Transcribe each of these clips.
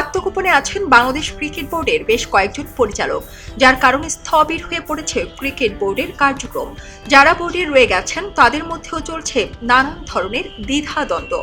আত্মগোপনে আছেন বাংলাদেশ ক্রিকেট বোর্ডের বেশ কয়েকজন পরিচালক, যার কারণে স্থবির হয়ে পড়েছে ক্রিকেট বোর্ডের কার্যক্রম। যারা বোর্ডে রয়ে গেছেন, তাদের মধ্যেও চলছে নানান ধরনের দ্বিধাদ্বন্দ্ব।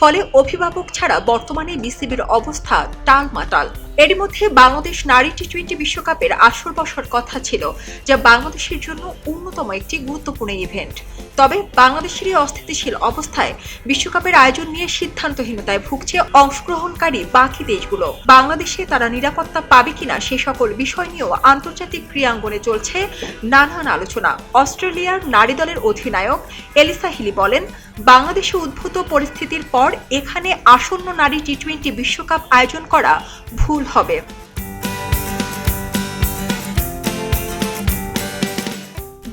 ফলে অভিভাবক ছাড়া বর্তমানে বিসিবির অবস্থা টালমাটাল। এরই মধ্যে বাংলাদেশ নারী টি টোয়েন্টি বিশ্বকাপের আসর বসার কথা ছিল, যা বাংলাদেশের জন্য অন্যতম একটি গুরুত্বপূর্ণ ইভেন্ট তবে বাংলাদেশের এই অস্থিতিশীল অবস্থায় বিশ্বকাপের আয়োজন নিয়ে সিদ্ধান্তহীনতায় ভুগছে অংশগ্রহণকারী বাকি দেশগুলো। বাংলাদেশে তারা নিরাপত্তা পাবে কিনা সে সকল বিষয় নিয়েও আন্তর্জাতিক ক্রীড়াঙ্গনে চলছে নানান আলোচনা। অস্ট্রেলিয়ার নারী দলের অধিনায়ক এলিসা হিলি বলেন, বাংলাদেশে উদ্ভূত পরিস্থিতির পর এখানে আসন্ন নারী টি টোয়েন্টি বিশ্বকাপ আয়োজন করা ভুল হবে।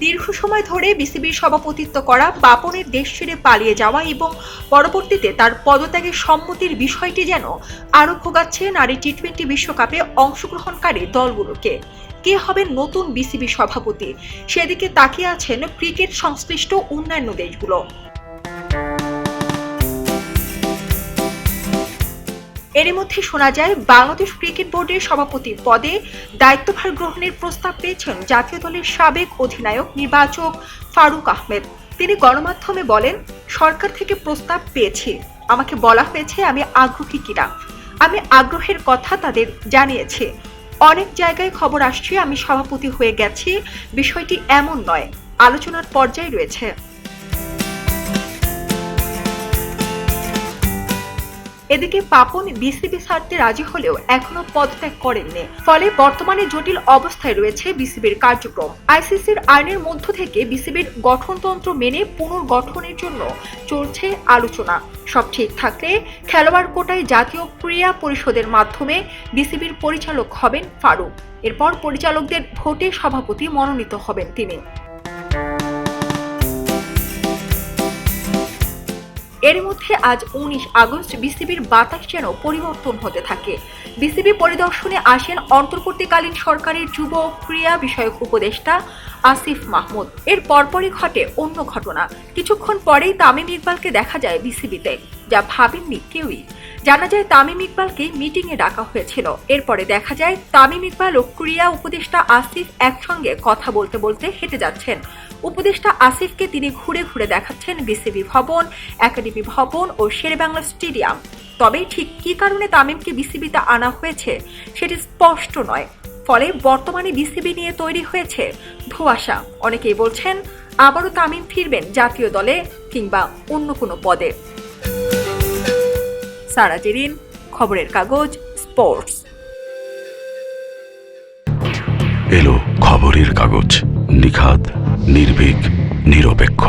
দীর্ঘ সময় ধরে বিসিবির সভাপতিত্ব করা বাপনের দেশ ছেড়ে পালিয়ে যাওয়া এবং পরবর্তীতে তার পদত্যাগের সম্মতির বিষয়টি যেন আরও ভোগাচ্ছে নারী টি টোয়েন্টি বিশ্বকাপে অংশগ্রহণকারী দলগুলোকে। কে হবেন নতুন বিসিবি সভাপতি? সেদিকে তাকিয়ে আছেন ক্রিকেট সংশ্লিষ্ট অন্যান্য দেশগুলো। এরই মধ্যে শোনা যায়, বাংলাদেশ ক্রিকেট বোর্ডের সভাপতি পদে দায়িত্বভার গ্রহণের প্রস্তাব পেয়েছেন জাতীয় দলের সাবেক অধিনায়ক নির্বাচক ফারুক আহমেদ। তিনি গণমাধ্যমে বলেন, সরকার থেকে প্রস্তাব পেয়েছি। আমাকে বলা হয়েছে আমি আগ্রহী কিনা। আমি আগ্রহের কথা তাদের জানিয়েছি। অনেক জায়গায় খবর আসছে, আমি সভাপতি হয়ে গেছি। বিষয়টি এমন নয়। আলোচনার পর্যায়ে রয়েছে। এদিকে পাপন বিসিবি ছাড়তে রাজি হলেও এখনও পদত্যাগ করেননি। ফলে বর্তমানে জটিল অবস্থায় রয়েছে বিসিবির কার্যক্রম। আইসিসির আইনের মধ্য থেকে বিসিবির গঠনতন্ত্র মেনে পুনর্গঠনের জন্য চলছে আলোচনা। সব ঠিক থাকলে খেলোয়াড় কোটায় জাতীয় ক্রীড়া পরিষদের মাধ্যমে বিসিবির পরিচালক হবেন ফারুক। এরপর পরিচালকদের ভোটে সভাপতি মনোনীত হবেন তিনি। এর মধ্যে আজ উনিশ আগস্ট বিসিবির বাতাস যেন পরিবর্তন হতে থাকে। বিসিবি পরিদর্শনে আসেন অন্তর্বর্তীকালীন সরকারের যুব ক্রীড়া বিষয়ক উপদেষ্টা আসিফ মাহমুদ। এর পরপরই ঘটে অন্য ঘটনা। কিছুক্ষণ পরেই তামিম ইকবালকে দেখা যায় বিসিবিতে। যা ভাবেননি কেউই। জানা যায় তামিম ইকবালকে মিটিংয়ে ডাকা হয়েছিল। এরপরে দেখা যায় তামিম ইকবাল ও ক্রীড়া উপদেষ্টা আসিফ একসঙ্গে কথা বলতে বলতে হেঁটে যাচ্ছেন। উপদেষ্টা আসিফকে তিনি ঘুরে ঘুরে দেখাচ্ছেন বিসিবি ভবন, একাডেমি ভবন ও শেরেবাংলা স্টেডিয়াম। তবে ঠিক কী কারণে তামিমকে বিসিবিতে আনা হয়েছে সেটি স্পষ্ট নয়। ফলে বর্তমানে বিসিবি নিয়ে তৈরি হয়েছে ধোঁয়াশা। অনেকেই বলছেন, আবারও তামিম ফিরবেন জাতীয় দলে কিংবা অন্য কোনো পদে। সারা জেরিন খবরের কাগজ স্পোর্টস। এলো খবরের কাগজ নিখাদ নির্ভীক নিরপেক্ষ।